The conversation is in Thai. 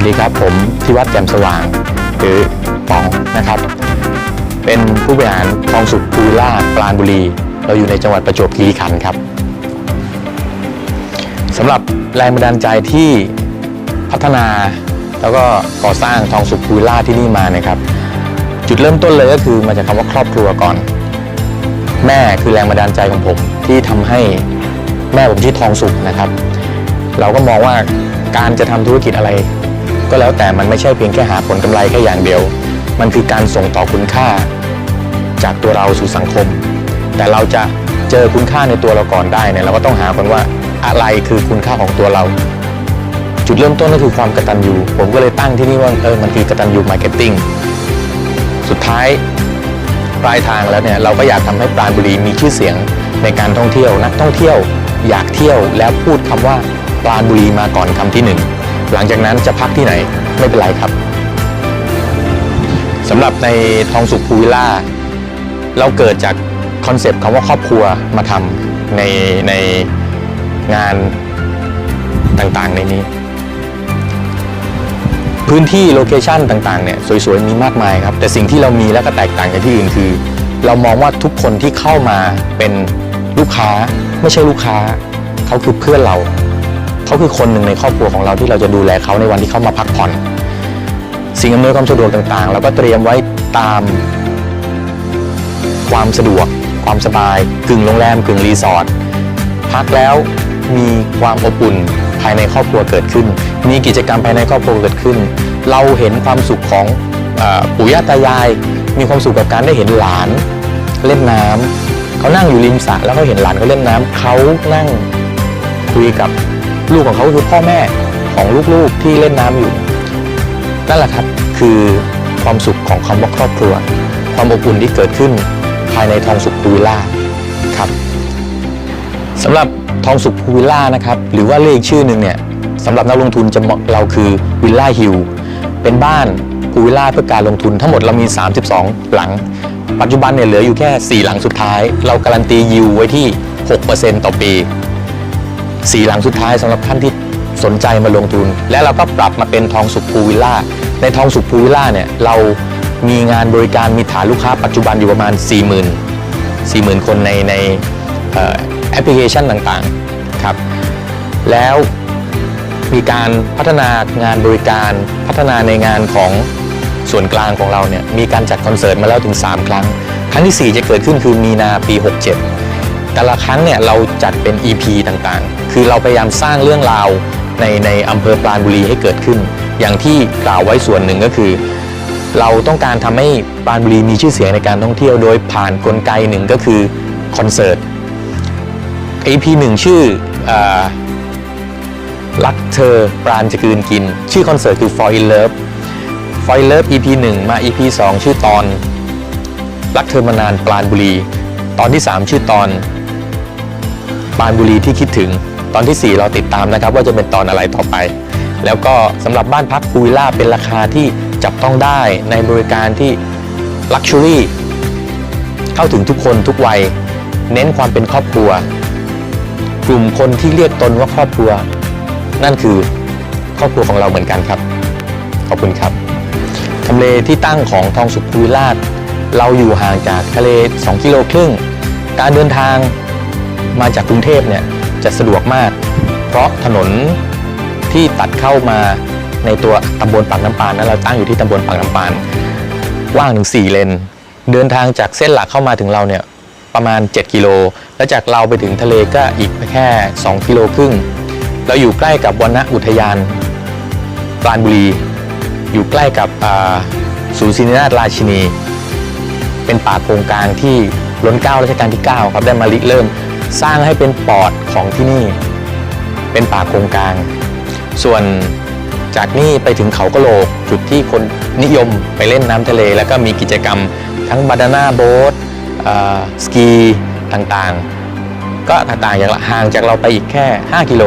วัสดีครับผมพิวัตรแจ่มสว่างหรือป๋องนะครับ เป็นผู้บริหารทองสุขภูวิลล่าปราณบุรี เราอยู่ในจังหวัดประจวบคีรีขันธ์ครับสำหรับแรงบันดาลใจที่พัฒนาแล้วก็ก่อสร้างทองสุขภูวิลล่าที่นี่มานะครับ จุดเริ่มต้นเลยก็คือมาจากคำว่าครอบครัวก่อน แม่คือแรงบันดาลใจของผมที่ทำให้แม่ผมชื่อทองสุขนะครับ เราก็มองว่าการจะทำธุรกิจอะไร ก็แล้วแต่มันไม่ใช่เพียงแค่หาผลกำไรแค่อย่างเดียว มันคือการส่งต่อคุณค่า จากตัวเราสู่สังคม แต่เราจะเจอคุณค่าในตัวเราก่อนได้เนี่ยเราก็ต้องหาคนว่าอะไรคือคุณค่าของตัวเรา จุดเริ่มต้นก็คือความกระตัญญูผมก็เลยตั้งที่นี่ว่าเออมันคือกระตัญญูมาร์เก็ตติ้งสุดท้ายปลายทางแล้วเนี่ยเราก็อยากทำให้ปราณบุรีมีชื่อเสียงในการท่องเที่ยวนักท่องเที่ยว อยากเที่ยวแล้วพูดคำว่าปราณบุรีมาก่อนคำที่หนึ่ง หลังจากนั้นจะพักที่ไหนไม่เป็นไรครับสำหรับในทองสุขภูวิลล่า เราเกิดจากคอนเซปต์คำว่าครอบครัวมาทำในในงานต่างๆในนี้ พื้นที่โลเคชันต่างๆเนี่ยสวยๆ มีมากมายครับ แต่สิ่งที่เรามีและก็แตกต่างจากที่อื่นคือ เรามองว่าทุกคนที่เข้ามาเป็นลูกค้าไม่ใช่ลูกค้า เขาคือเพื่อนเรา เขาคือคนหนึ่งในครอบครัวของเราที่เราจะดูแลเขาในวันที่เขามาพักผ่อน สิ่งอำนวยความสะดวกต่างๆเราก็เตรียมไว้ตามความสะดวก ความสบาย กึ่งโรงแรมกึ่งรีสอร์ทพักแล้วมีความอบอุ่นภายในครอบครัวเกิดขึ้น มีกิจกรรมภายในครอบครัวเกิดขึ้น เราเห็นความสุขของอปู่ย่าตายาย มีความสุขกับการได้เห็นหลานเล่นน้ำเขานั่งอยู่ริมสระแล้วเขาเห็นหลานเขาเล่นน้ำเขานั่งคุยกับ ลูกของเขาคือพ่อแม่ของลูกๆที่เล่นน้ำอยู่นั่นแหละครับคือความสุขของคำว่าครอบครัว ความอบอุ่นที่เกิดขึ้นภายในทองสุขภูวิลล่าครับสำหรับทองสุขภูวิลล่านะครับหรือว่าเรียกอีกชื่อหนึ่งเนี่ยสำหรับนักลงทุนจะเหมาะเราคือวิลล่าฮิลเป็นบ้านภูวิลล่าเพื่อการลงทุนทั้งหมดเรามี 32 หลัง ปัจจุบันเนี่ยเหลืออยู่แค่ 4 หลังสุดท้าย เราการันตียิวไว้ที่ 6%ต่อปี สี่หลังสุดท้ายสำหรับท่านที่สนใจมาลงทุน และเราก็ปรับมาเป็นทองสุขภูวิลล่าในทองสุขภูวิลล่าเนี่ยเรามีงานบริการมีฐานลูกค้าปัจจุบันอยู่ประมาณ 40,000 40,000 คนในในแอปพลิเคชันต่างๆครับแล้วมีการพัฒนางานบริการพัฒนาในงานของส่วนกลางของเราเนี่ยมีการจัดคอนเสิร์ตมาแล้วถึง 3 ครั้ง ครั้งทีสี่4 จะเกิดขึ้นคือมีนาปี 67 แต่ละครั้งเนี่ยเราจัดเป็น EP ต่างๆ คือเราพยายามสร้างเรื่องราวในในอำเภอปราณบุรีให้เกิดขึ้น อย่างที่กล่าวไว้ส่วนหนึ่งก็คือ เราต้องการทำให้ปราณบุรีมีชื่อเสียงในการท่องเที่ยวโดยผ่านกลไกหนึ่งก็คือคอนเสิร์ต EP หนึ่งชื่ออรักเธอปราณจะกืนกิน ชื่อคอนเสิร์ตคือ For in Love For in Love EP 1 มา EP 2 ชื่อตอน รักเธอมานานปราณบุรี ตอนที่ 3 ชื่อตอน ปราณบุรีที่คิดถึง ตอนทีสี่ 4 เราติดตามนะครับ ว่าจะเป็นตอนอะไรต่อไป แล้วก็สำหรับบ้านพักพูวิลล่าเป็นราคาที่จับต้องได้ในบริการที่ลักชัวรี่เข้าถึงทุกคนทุกวัย เน้นความเป็นครอบครัว กลุ่มคนที่เรียกตนว่าครอบครัว นั่นคือครอบครัวของเราเหมือนกันครับ ขอบคุณครับทำเลที่ตั้งของทองสุขภูวิลล่าเราอยู่ห่างจากทะเล 2 กิโลครึ่ง การเดินทาง มาจากกรุงเทพเนี่ยจะสะดวกมาก เพราะถนนที่ตัดเข้ามาในตัวตำบลปากน้ำปานนั้นเราตั้งอยู่ที่ตำบลปากน้ำปานว่างถึง4เลน เดินทางจากเส้นหลักเข้ามาถึงเราเนี่ยประมาณ 7 กิโล แล้วจากเราไปถึงทะเลก็อีกแค่ 2 กิโลครึ่ง เราอยู่ใกล้กับวนอุทยานปราณบุรี อยู่ใกล้กับศูนย์ศิรินาถราชินี เป็นป่าโกงกลางที่ล้นเก้ารัชกาลที่ 9 ครับได้มาริเริ่ม สร้างให้เป็นปอดของที่นี่ เป็นป่าโกงกลาง ส่วนจากนี่ไปถึงเขากะโหลกจุดที่คนนิยมไปเล่นน้ำทะเล แล้วก็มีกิจกรรมทั้งบานาน่าโบ๊ทสกีต่างๆ ก็ต่างๆอย่างละห่างจากเราไปอีกแค่ 5 กิโล